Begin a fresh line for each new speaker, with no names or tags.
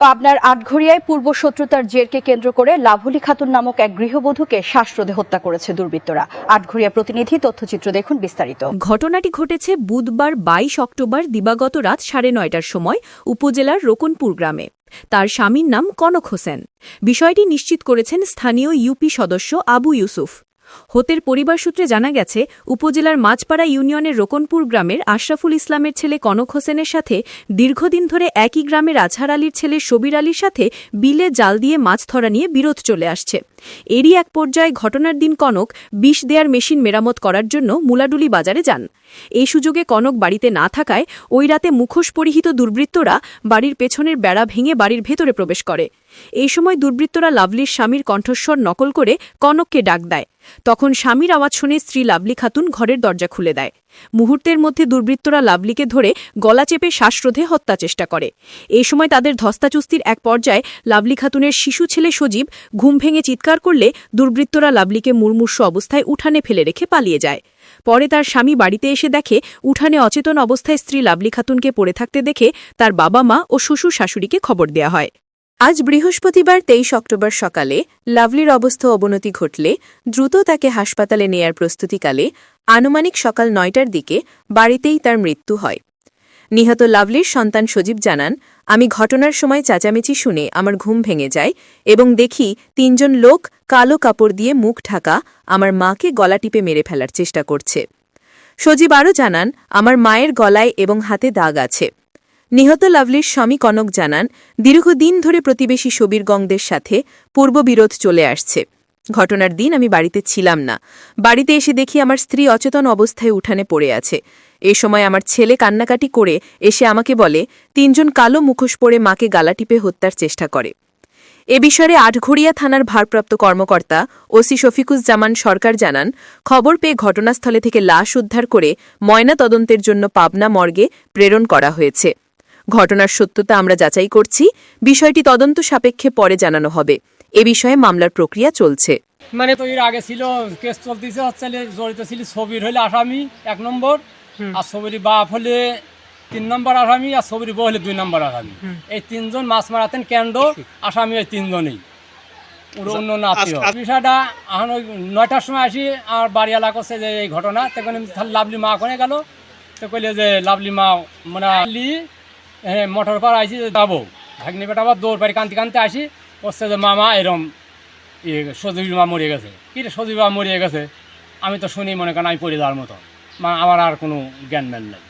পাবনার আটঘরিয়ায় পূর্ব শত্রুতার জেরকে কেন্দ্র করে লাভলি খাতুন নামক এক গৃহবধূকে শ্বাসরোধে হত্যা করেছে দুর্বৃত্তরা। আটঘরিয়া প্রতিনিধি, তথ্যচিত্র দেখুন বিস্তারিত।
ঘটনাটি ঘটেছে বুধবার বাইশ অক্টোবর দিবাগত রাত সাড়ে নয়টার সময় উপজেলার রোকনপুর গ্রামে। তার স্বামীর নাম কনক হোসেন। বিষয়টি নিশ্চিত করেছেন স্থানীয় ইউপি সদস্য আবু ইউসুফ। হোতের পরিবার সূত্রে জানা গেছে, উপজেলার মাঝপাড়া ইউনিয়নের রোকনপুর গ্রামের আশরাফুল ইসলামের ছেলে কনক হোসেনের সাথে দীর্ঘদিন ধরে একই গ্রামের আজহার আলীর ছেলে সবির আলীর সাথে বিলে জাল দিয়ে মাছ ধরা নিয়ে বিরোধ চলে আসছে। এরই এক পর্যায়ে ঘটনার দিন কনক বিষ দেয়ার মেশিন মেরামত করার জন্য মুলাডুলি বাজারে যান। এই সুযোগে কনক বাড়িতে না থাকায় ওই রাতে মুখোশ পরিহিত দুর্বৃত্তরা বাড়ির পেছনের বেড়া ভেঙে বাড়ির ভেতরে প্রবেশ করে। এই সময় দুর্বৃত্তরা লাভলির স্বামীর কণ্ঠস্বর নকল করে কনককে ডাক দেয়। তখন স্বামীর আওয়াজ শুনে স্ত্রী লাভলি খাতুন ঘরের দরজা খুলে দেয়। মুহূর্তের মধ্যে দুর্বৃত্তরা লাভলিকে ধরে গলা চেপে শ্বাসরোধে হত্যা চেষ্টা করে। এই সময় তাদের ধস্তাচুস্তির এক পর্যায়ে লাভলি খাতুনের শিশু ছেলে সজীব ঘুম ভেঙে চিৎকার করলে দুর্বৃত্তরা লাভলিকে মুর্মূর্ষ অবস্থায় উঠানে ফেলে রেখে পালিয়ে যায়। পরে তার স্বামী বাড়িতে এসে দেখে উঠানে অচেতন অবস্থায় স্ত্রী লাভলি খাতুনকে পড়ে থাকতে দেখে তার বাবা মা ও শ্বশুর শাশুড়িকে খবর দেয়া হয়। আজ বৃহস্পতিবার তেইশ অক্টোবর সকালে লাভলির অবস্থা অবনতি ঘটলে দ্রুত তাকে হাসপাতালে নেয়ার প্রস্তুতিকালে আনুমানিক সকাল নয়টার দিকে বাড়িতেই তার মৃত্যু হয়। নিহত লাভলির সন্তান সজীব জানান, আমি ঘটনার সময় চেঁচামেচি শুনে আমার ঘুম ভেঙে যায় এবং দেখি তিনজন লোক কালো কাপড় দিয়ে মুখ ঢাকা আমার মাকে গলা টিপে মেরে ফেলার চেষ্টা করছে। সজীব আরও জানান, আমার মায়ের গলায় এবং হাতে দাগ আছে। নিহত লাভলির স্বামী কনক জানান, দীর্ঘদিন ধরে প্রতিবেশী সবির গংদের সাথে পূর্ববিরোধ চলে আসছে। ঘটনার দিন আমি বাড়িতে ছিলাম না। বাড়িতে এসে দেখি আমার স্ত্রী অচেতন অবস্থায় উঠানে পড়ে আছে। এ সময় আমার ছেলে কান্নাকাটি করে এসে আমাকে বলে, তিনজন কালো মুখোশ পরে মাকে গালা টিপে হত্যার চেষ্টা করে। এ বিষয়ে আটঘরিয়া থানার ভারপ্রাপ্ত কর্মকর্তা ওসি শফিকুজ জামান সরকার জানান, খবর পেয়ে ঘটনাস্থলে থেকে লাশ উদ্ধার করে ময়না তদন্তের জন্য পাবনা মর্গে প্রেরণ করা হয়েছে। ঘটনার সত্যতা আমরা যাচাই করছি। বিষয়টি তদন্ত সাপেক্ষে পরে জানানো হবে। এ বিষয়ে মামলার প্রক্রিয়া চলছে।
মানে তো এর আগে ছিল কেস চলতেছে হচ্ছে জড়িত ছিল ছবির হলে আসামি এক নম্বর। আর ছবির বাপ হলে তিন নম্বর আসামি আর ছবির বউ হলে দুই নম্বর আসামি। এই তিনজন মাছ মারাতেন কেন্দ্র আসামি ওই তিনজনই। অন্য অন্য বিষয়টা এখন ওই নয়টার সময় আসি আর বাড়ি এলাকা করছে যে এই ঘটনা। তখন তাহলে লাভলি মা কোনে গেল? তো কইলে যে লাভলি মা মানে হ্যাঁ মোটর পর আইসি যাব। ভাগ্নি বেটা আবার দৌড় পাড়ি কানতে কানতে আসি, বসছে যে, মামা, এরম ইয়ে সজীব মা মরিয়ে গেছে। কী রে, সজীব মা মরিয়ে গেছে? আমি তো শুনি, মনে করেন, আমি পড়ে যাওয়ার মতো। মা, আমার আর কোনো জ্ঞান ম্যান নাই।